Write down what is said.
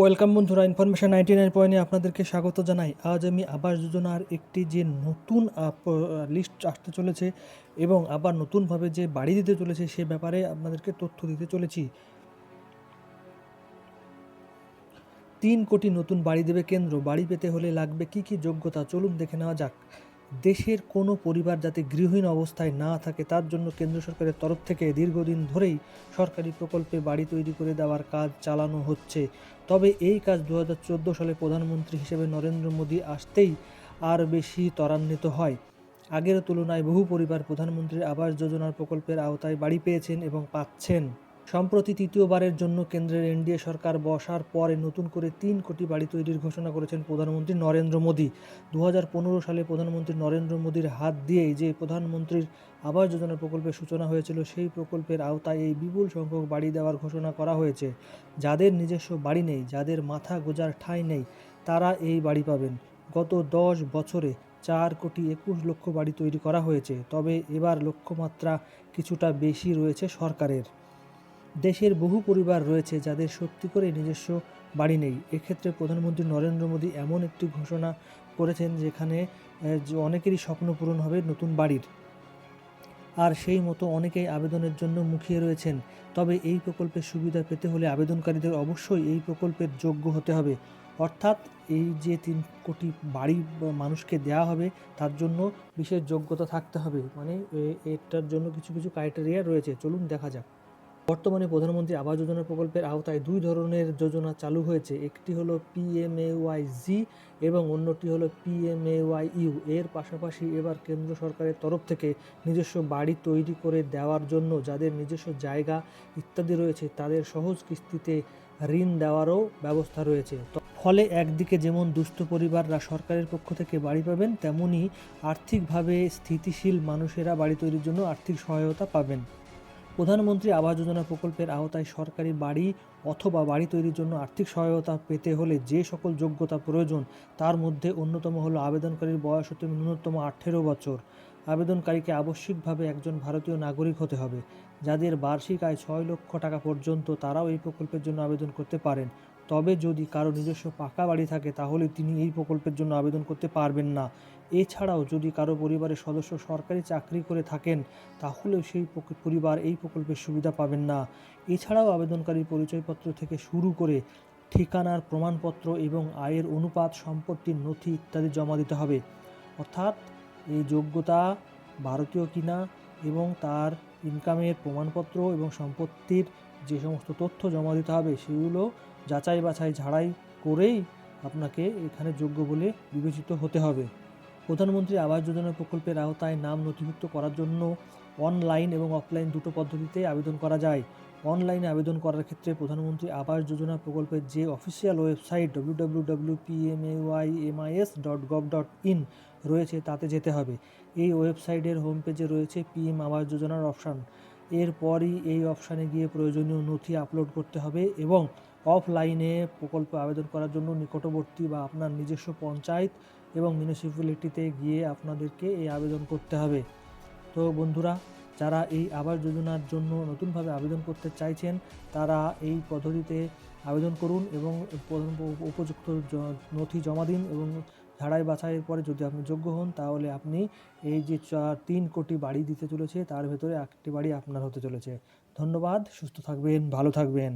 Welcome বন্ধুরা, information ninety nine পয়েন্টে আপনাদেরকে স্বাগত জানাই। আজ আমি আবাস যোজনার একটি যে নতুন লিস্ট আসতে চলেছে এবং আবার নতুনভাবে যে বাড়ি দিতে চলেছে সে ব্যাপারে আপনাদেরকে তথ্য দিতে চলেছি। তিন কোটি নতুন বাড়ি দেবে কেন্দ্র। বাড়ি পেতে হলে লাগবে কি কি যোগ্যতা? চলুন দেখে নেওয়া যাক। দেশের কোনো পরিবার যাতে গৃহহীন অবস্থায় না থাকে, তার জন্য কেন্দ্র সরকারের তরফ থেকে দীর্ঘদিন ধরেই সরকারি প্রকল্পে বাড়ি তৈরি করে দেওয়ার কাজ চালানো হচ্ছে। তবে এই কাজ দু হাজার চোদ্দ সালে প্রধানমন্ত্রী হিসেবে নরেন্দ্র মোদী আসতেই আর বেশি ত্বরান্বিত হয়। আগের তুলনায় বহু পরিবার প্রধানমন্ত্রীর আবাস যোজনার প্রকল্পের আওতায় বাড়ি পেয়েছেন এবং পাচ্ছেন। সম্প্রতি তৃতীয়বারের জন্য কেন্দ্রের এনডিএ সরকার বসার পরে নতুন করে তিন কোটি বাড়ি তৈরির ঘোষণা করেছেন প্রধানমন্ত্রী নরেন্দ্র মোদী। দু হাজার পনেরো সালে প্রধানমন্ত্রী নরেন্দ্র মোদীর হাত দিয়েই যে প্রধানমন্ত্রীর আবাস যোজনা প্রকল্পের সূচনা হয়েছিল, সেই প্রকল্পের আওতায় এই বিপুল সংখ্যক বাড়ি দেওয়ার ঘোষণা করা হয়েছে। যাদের নিজস্ব বাড়ি নেই, যাদের মাথা গোজার ঠাঁই নেই, তারা এই বাড়ি পাবেন। গত দশ বছরে চার কোটি একুশ লক্ষ বাড়ি তৈরি করা হয়েছে, তবে এবার লক্ষ্যমাত্রা কিছুটা বেশি রয়েছে সরকারের। দেশের বহু পরিবার রয়েছে যাদের সত্যি করে নিজস্ব বাড়ি নেই। এক্ষেত্রে প্রধানমন্ত্রী নরেন্দ্র মোদী এমন একটি ঘোষণা করেছেন যেখানে অনেকেরই স্বপ্ন পূরণ হবে নতুন বাড়ির। আর সেই মতো অনেকেই আবেদনের জন্য মুখিয়ে রয়েছেন। তবে এই প্রকল্পের সুবিধা পেতে হলে আবেদনকারীদের অবশ্যই এই প্রকল্পের যোগ্য হতে হবে। অর্থাৎ এই যে তিন কোটি বাড়ি মানুষকে দেওয়া হবে, তার জন্য বিশেষ যোগ্যতা থাকতে হবে। মানে এটার জন্য কিছু কিছু ক্রাইটেরিয়া রয়েছে। চলুন দেখা যাক। বর্তমানে প্রধানমন্ত্রী আবাস যোজনা প্রকল্পের আওতায় দুই ধরনের যোজনা চালু হয়েছে। একটি হলো পিএমএওয়াই জি এবং অন্যটি হলো পিএমএওয়াই ইউ এর পাশাপাশি এবার কেন্দ্র সরকারের তরফ থেকে নিজস্ব বাড়ি তৈরি করে দেওয়ার জন্য যাদের নিজস্ব জায়গা ইত্যাদি রয়েছে, তাদের সহজ কিস্তিতে ঋণ দেওয়ারও ব্যবস্থা রয়েছে। ফলে একদিকে যেমন দুস্থ পরিবাররা সরকারের পক্ষ থেকে বাড়ি পাবেন, তেমনি আর্থিকভাবে স্থিতিশীল মানুষেরা বাড়ি তৈরির জন্য আর্থিক সহায়তা পাবেন। প্রধানমন্ত্রী আবাস যোজনা প্রকল্পের আওতায় সরকারি বাড়ি অথবা বাড়ি তৈরির জন্য আর্থিক সহায়তা পেতে হলে যে সকল যোগ্যতা প্রয়োজন, তার মধ্যে অন্যতম হলো আবেদনকারীর বয়স হতে ন্যূনতম আঠেরো বছর। আবেদনকারীকে আবশ্যিকভাবে একজন ভারতীয় নাগরিক হতে হবে। যাদের বার্ষিক আয় ছয় লক্ষ টাকা পর্যন্ত, তারাও এই প্রকল্পের জন্য আবেদন করতে পারেন। তবে যদি কারও নিজস্ব পাকা বাড়ি থাকে, তাহলে তিনি এই প্রকল্পের জন্য আবেদন করতে পারবেন না। এছাড়াও যদি কারও পরিবারের সদস্য সরকারি চাকরি করে থাকেন, তাহলেও সেই পরিবার এই প্রকল্পের সুবিধা পাবেন না। এছাড়াও আবেদনকারীর পরিচয়পত্র থেকে শুরু করে ঠিকানার প্রমাণপত্র এবং আয়ের অনুপাত সম্পত্তির নথি ইত্যাদি জমা দিতে হবে। অর্থাৎ এই যোগ্যতা ভারতীয় কিনা এবং তার ইনকামের প্রমাণপত্র এবং সম্পত্তির যে সমস্ত তথ্য জমা দিতে হবে, সেগুলো যাচাই বাছাই ঝাড়াই করেই আপনাকে এখানে যোগ্য বলে বিবেচিত হতে হবে। প্রধানমন্ত্রী আবাস যোজনা প্রকল্পের আওতায় নাম নথিভুক্ত করার জন্য অনলাইন এবং অফলাইন দুটো পদ্ধতিতে আবেদন করা যায়। অনলাইনে আবেদন করার ক্ষেত্রে প্রধানমন্ত্রী আবাস যোজনা প্রকল্পের যে অফিসিয়াল ওয়েবসাইট ইন রয়েছে, তাতে যেতে হবে। এই ওয়েবসাইটের হোম পেজে রয়েছে পিএম আবাস যোজনার অপশান। এরপরই এই অপশানে গিয়ে প্রয়োজনীয় নথি আপলোড করতে হবে এবং অফলাইনে প্রকল্প আবেদন করার জন্য নিকটবর্তী বা আপনার নিজস্ব পঞ্চায়েত এবং মিউনিসিপ্যালিটিতে গিয়ে আপনাদেরকে এই আবেদন করতে হবে। তো বন্ধুরা, যারা এই আবাস যোজনার জন্য নতুনভাবে আবেদন করতে চাইছেন, তারা এই পদ্ধতিতে আবেদন করুন এবং উপযুক্ত নথি জমা দিন এবং ঝাড়াই বাছাইয়ের পরে যদি আপনি যোগ্য হন, তাহলে আপনি এই যে তিন কোটি বাড়ি দিতে চলেছে, তার ভেতরে একটি বাড়ি আপনার হতে চলেছে। ধন্যবাদ, সুস্থ থাকবেন, ভালো থাকবেন।